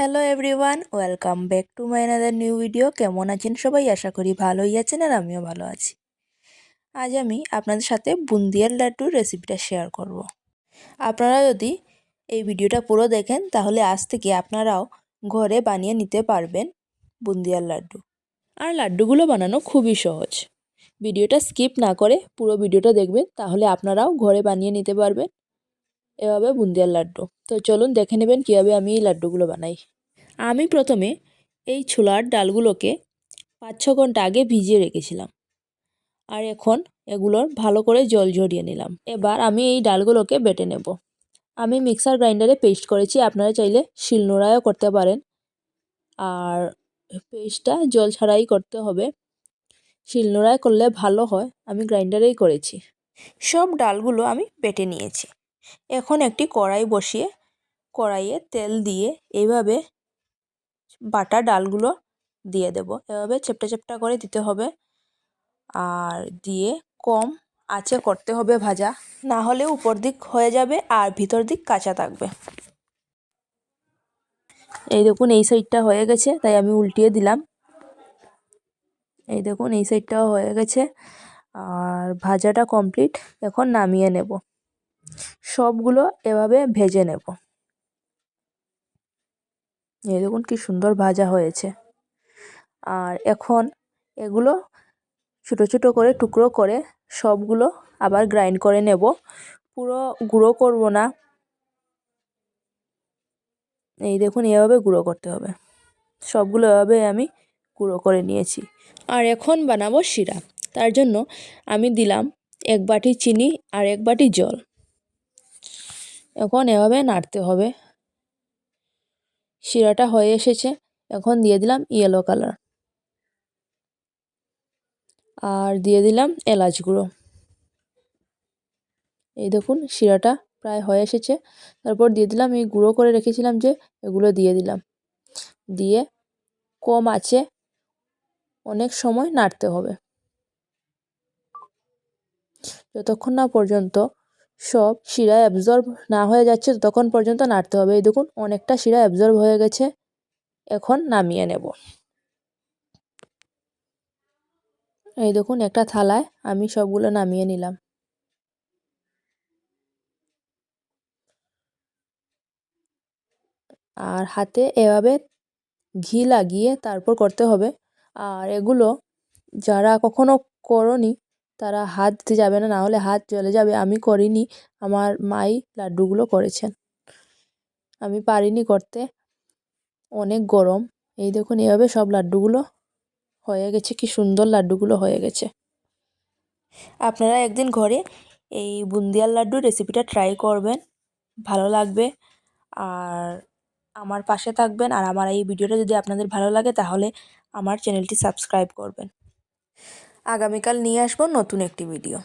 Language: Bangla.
Hello everyone welcome back to my another new video কেমন আছেন সবাই? আশা করি ভালোই আছেন আর আমিও ভালো আছি। আজ আমি আপনাদের সাথে বুন্দিয়ার লাড্ডুর রেসিপিটা শেয়ার করব। আপনারা যদি এই ভিডিওটা পুরো দেখেন, তাহলে আজ থেকে আপনারাও ঘরে বানিয়ে নিতে পারবেন বুন্দিয়ার লাড্ডু। আর লাড্ডুগুলো বানানো খুবই সহজ। ভিডিওটা স্কিপ না করে পুরো ভিডিওটা দেখবেন, তাহলে আপনারাও ঘরে বানিয়ে নিতে পারবেন। এভাবে বুন্দিয়ার লাড্ডু। তো চলুন দেখে নেবেন কীভাবে আমি এই লাড্ডুগুলো বানাই। আমি প্রথমে এই ছোলার ডালগুলোকে পাঁচ ছ ঘণ্টা আগে ভিজিয়ে রেখেছিলাম। আর এখন এগুলোর ভালো করে জল ঝরিয়ে নিলাম। এবার আমি এই ডালগুলোকে বেটে নেব। আমি মিক্সার গ্রাইন্ডারে পেস্ট করেছি। আপনারা চাইলে শিলনোড়ায়ও করতে পারেন। আর পেস্টটা জল ছাড়াই করতে হবে। শিলনোড়ায় করলে ভালো হয়। আমি গ্রাইন্ডারেই করেছি। সব ডালগুলো আমি বেটে নিয়েছি। এখন একটি কড়াই বসিয়ে, কড়াইয়ে তেল দিয়ে এইভাবে বাটা ডালগুলো দিয়ে দেব। এভাবে চেপটা চেপটা করে দিতে হবে। আর দিয়ে কম আঁচে করতে হবে ভাজা। না হলে উপর দিক হয়ে যাবে আর ভিতর দিক কাঁচা থাকবে। এই দেখুন, এই সাইডটা হয়ে গেছে, তাই আমি উল্টিয়ে দিলাম। এই দেখুন, এই সাইডটাও হয়ে গেছে। আর ভাজাটা কমপ্লিট। এখন নামিয়ে নেব। সবগুলো এভাবে ভেজে নেব। এই দেখুন কি সুন্দর ভাজা হয়েছে। আর এখন এগুলো ছোটো ছোটো করে টুকরো করে সবগুলো আবার গ্রাইন্ড করে নেব। পুরো গুঁড়ো করব না। এই দেখুন এভাবে গুঁড়ো করতে হবে। সবগুলো এভাবে আমি গুঁড়ো করে নিয়েছি। আর এখন বানাবো শিরা। তার জন্য আমি দিলাম এক বাটি চিনি আর এক বাটি জল। এখন এভাবে নাড়তে হবে। শিরাটা হয়ে এসেছে। এখন দিয়ে দিলাম ইয়েলো কালার আর দিয়ে দিলাম এলাচ গুঁড়ো। এই দেখুন, শিরাটা প্রায় হয়ে এসেছে। তারপর দিয়ে দিলাম, এই গুঁড়ো করে রেখেছিলাম যে এগুলো দিয়ে দিলাম। দিয়ে কম আছে, অনেক সময় নাড়তে হবে। যতক্ষণ না পর্যন্ত সব শিরা অ্যাবজর্ব না হয়ে যাচ্ছে তখন পর্যন্ত নাড়তে হবে। এই দেখুন, অনেকটা শিরা অ্যাবজর্ব হয়ে গেছে। এখন নামিয়ে নেব। এই দেখুন, একটা থালায় আমি সবগুলো নামিয়ে নিলাম। আর হাতে এভাবে ঘি লাগিয়ে তারপর করতে হবে। আর এগুলো যারা কখনো করনি তারা হাত দিতে যাবে না না হলে হাত জ্বলে যাবে। আমি করিনি, আমার মাই লাড্ডুগুলো করেছেন। আমি পারিনি করতে। অনেক গরম। এই দেখুন, এভাবে সব লাড্ডুগুলো হয়ে গেছে। কি সুন্দর লাড্ডুগুলো হয়ে গেছে। আপনারা একদিন ঘরে এই বুন্দিয়ার লাড্ডুর রেসিপিটা ট্রাই করবেন। ভালো লাগবে। আর আমার পাশে থাকবেন। আর আমার এই ভিডিওটা যদি আপনাদের ভালো লাগে, তাহলে আমার চ্যানেলটি সাবস্ক্রাইব করবেন। আগামীকাল নিয়ে আসব নতুন একটি ভিডিও